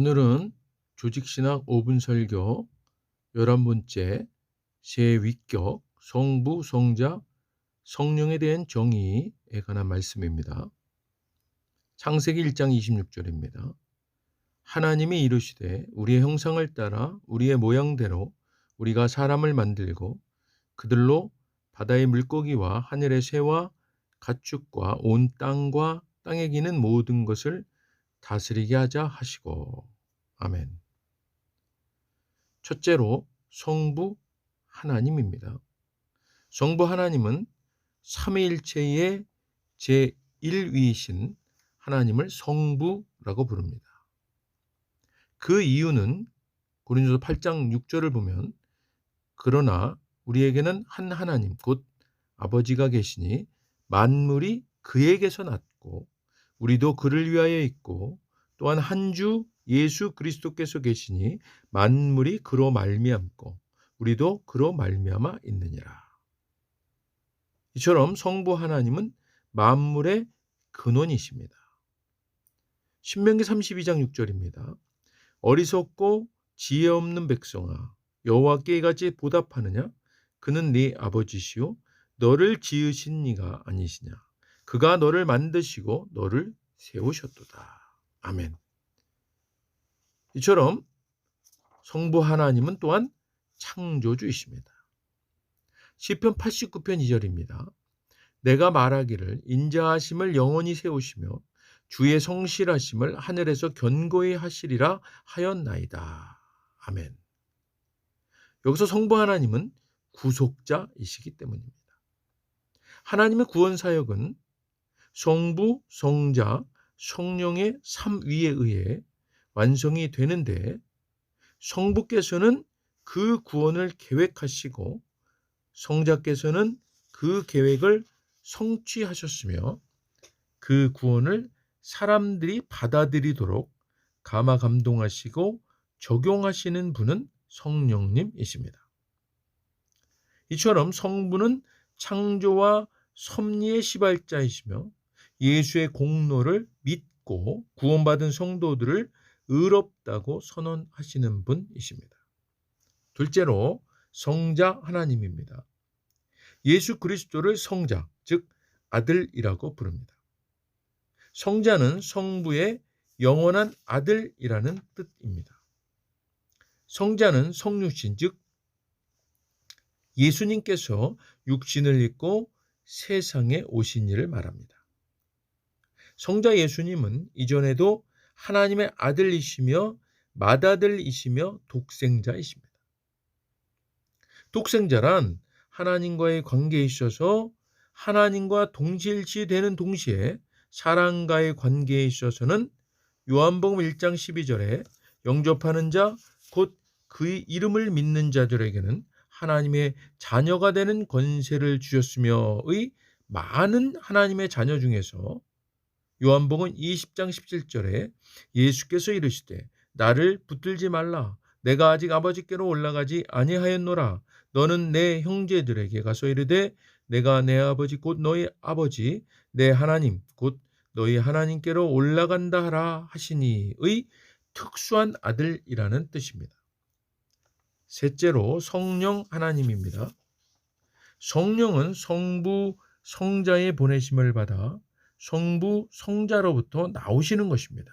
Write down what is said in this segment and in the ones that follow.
오늘은 조직신학 5분 설교 11번째 새 위격 성부, 성자, 성령에 대한 정의에 관한 말씀입니다. 창세기 1장 26절입니다. 하나님이 이르시되 우리의 형상을 따라 우리의 모양대로 우리가 사람을 만들고 그들로 바다의 물고기와 하늘의 새와 가축과 온 땅과 땅에 기는 모든 것을 다스리게 하자 하시고 아멘. 첫째로 성부 하나님입니다. 성부 하나님은 삼위일체의 제1위이신 하나님을 성부라고 부릅니다. 그 이유는 고린도서 8장 6절을 보면 그러나 우리에게는 한 하나님 곧 아버지가 계시니 만물이 그에게서 났고 우리도 그를 위하여 있고 또한 한 주 예수 그리스도께서 계시니 만물이 그로 말미암고 우리도 그로 말미암아 있느니라. 이처럼 성부 하나님은 만물의 근원이십니다. 신명기 32장 6절입니다. 어리석고 지혜 없는 백성아 여호와께 이같이 보답하느냐 그는 네 아버지시요 너를 지으신 이가 아니시냐 그가 너를 만드시고 너를 세우셨도다. 아멘. 이처럼 성부 하나님은 또한 창조주이십니다. 시편 89편 2절입니다. 내가 말하기를 인자하심을 영원히 세우시며 주의 성실하심을 하늘에서 견고히 하시리라 하였나이다. 아멘. 여기서 성부 하나님은 구속자이시기 때문입니다. 하나님의 구원 사역은 성부, 성자, 성령의 삼위에 의해 완성이 되는데 성부께서는 그 구원을 계획하시고 성자께서는 그 계획을 성취하셨으며 그 구원을 사람들이 받아들이도록 감화 감동하시고 적용하시는 분은 성령님이십니다. 이처럼 성부는 창조와 섭리의 시발자이시며 예수의 공로를 믿고 구원받은 성도들을 의롭다고 선언하시는 분이십니다. 둘째로 성자 하나님입니다. 예수 그리스도를 성자, 즉 아들이라고 부릅니다. 성자는 성부의 영원한 아들이라는 뜻입니다. 성자는 성육신, 즉 예수님께서 육신을 입고 세상에 오신 일을 말합니다. 성자 예수님은 이전에도 하나님의 아들이시며 맏아들이시며 독생자이십니다. 독생자란 하나님과의 관계에 있어서 하나님과 동실시되는 동시에 사랑과의 관계에 있어서는 요한복음 1장 12절에 영접하는 자 곧 그의 이름을 믿는 자들에게는 하나님의 자녀가 되는 권세를 주셨으며의 많은 하나님의 자녀 중에서 요한복음 20장 17절에 예수께서 이르시되 나를 붙들지 말라 내가 아직 아버지께로 올라가지 아니하였노라 너는 내 형제들에게 가서 이르되 내가 내 아버지 곧 너희 아버지 내 하나님 곧 너희 하나님께로 올라간다 하라 하시니의 특수한 아들이라는 뜻입니다. 셋째로 성령 하나님입니다. 성령은 성부 성자의 보내심을 받아 성부 성자로부터 나오시는 것입니다.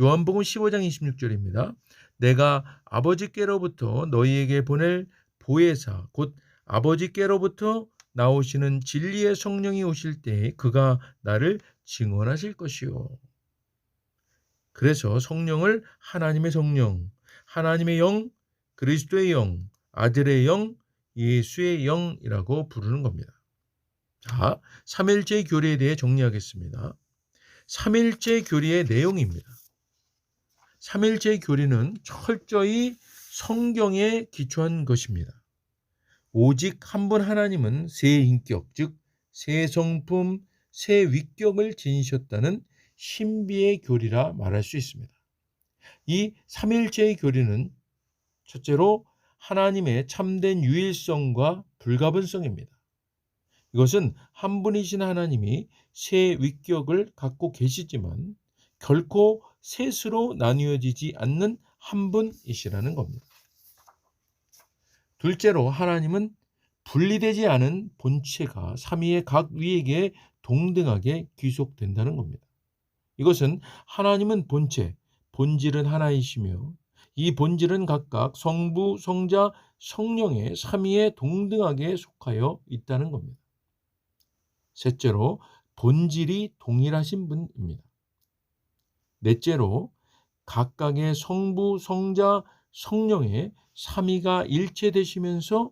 요한복음 15장 26절입니다. 내가 아버지께로부터 너희에게 보낼 보혜사 곧 아버지께로부터 나오시는 진리의 성령이 오실 때 그가 나를 증언하실 것이요. 그래서 성령을 하나님의 성령, 하나님의 영, 그리스도의 영, 아들의 영, 예수의 영이라고 부르는 겁니다. 자, 삼일째 교리에 대해 정리하겠습니다. 삼일째 교리의 내용입니다. 삼일째 교리는 철저히 성경에 기초한 것입니다. 오직 한 분 하나님은 새 인격, 즉, 새 성품, 새 위격을 지니셨다는 신비의 교리라 말할 수 있습니다. 이 삼일체의 교리는 첫째로 하나님의 참된 유일성과 불가분성입니다. 이것은 한 분이신 하나님이 새 위격을 갖고 계시지만 결코 셋으로 나뉘어지지 않는 한 분이시라는 겁니다. 둘째로 하나님은 분리되지 않은 본체가 삼위의 각 위에게 동등하게 귀속된다는 겁니다. 이것은 하나님은 본체, 본질은 하나이시며 이 본질은 각각 성부, 성자, 성령의 삼위에 동등하게 속하여 있다는 겁니다. 셋째로 본질이 동일하신 분입니다. 넷째로 각각의 성부, 성자, 성령의 삼위가 일체되시면서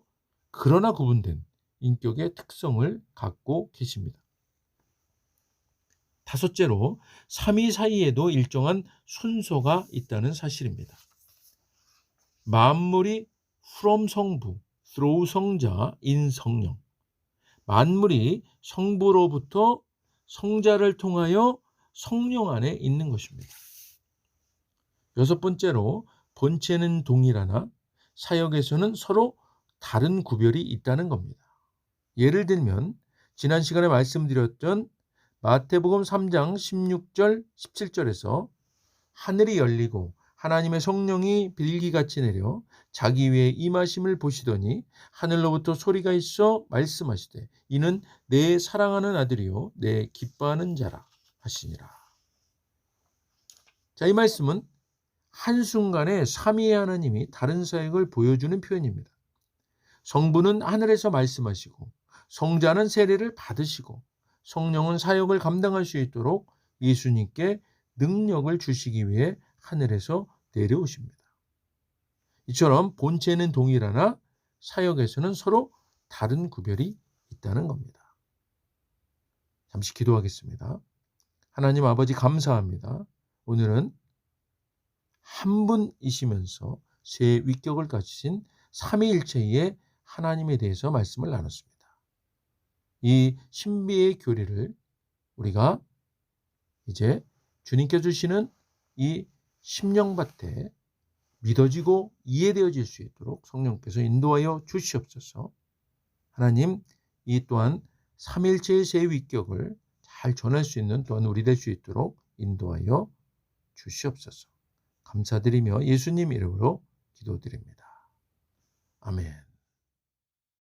그러나 구분된 인격의 특성을 갖고 계십니다. 다섯째로 삼위 사이에도 일정한 순서가 있다는 사실입니다. 만물이 from 성부, through 성자, in 성령. 만물이 성부로부터 성자를 통하여 성령 안에 있는 것입니다. 여섯 번째로 본체는 동일하나 사역에서는 서로 다른 구별이 있다는 겁니다. 예를 들면 지난 시간에 말씀드렸던 마태복음 3장 16절 17절에서 하늘이 열리고 하나님의 성령이 빌기같이 내려 자기 위에 임하심을 보시더니 하늘로부터 소리가 있어 말씀하시되 이는 내 사랑하는 아들이요 내 기뻐하는 자라 하시니라. 자, 이 말씀은 한순간에 삼위의 하나님이 다른 사역을 보여주는 표현입니다. 성부는 하늘에서 말씀하시고 성자는 세례를 받으시고 성령은 사역을 감당할 수 있도록 예수님께 능력을 주시기 위해 하늘에서 내려오십니다. 이처럼 본체는 동일하나 사역에서는 서로 다른 구별이 있다는 겁니다. 잠시 기도하겠습니다. 하나님 아버지 감사합니다. 오늘은 한 분이시면서 세 위격을 가지신 삼위일체의 하나님에 대해서 말씀을 나눴습니다. 이 신비의 교리를 우리가 이제 주님께 주시는 이 심령밭에 믿어지고 이해되어질 수 있도록 성령께서 인도하여 주시옵소서. 하나님 이 또한 삼일체의 세 위격을 잘 전할 수 있는 또한 우리 될 수 있도록 인도하여 주시옵소서. 감사드리며 예수님 이름으로 기도드립니다. 아멘.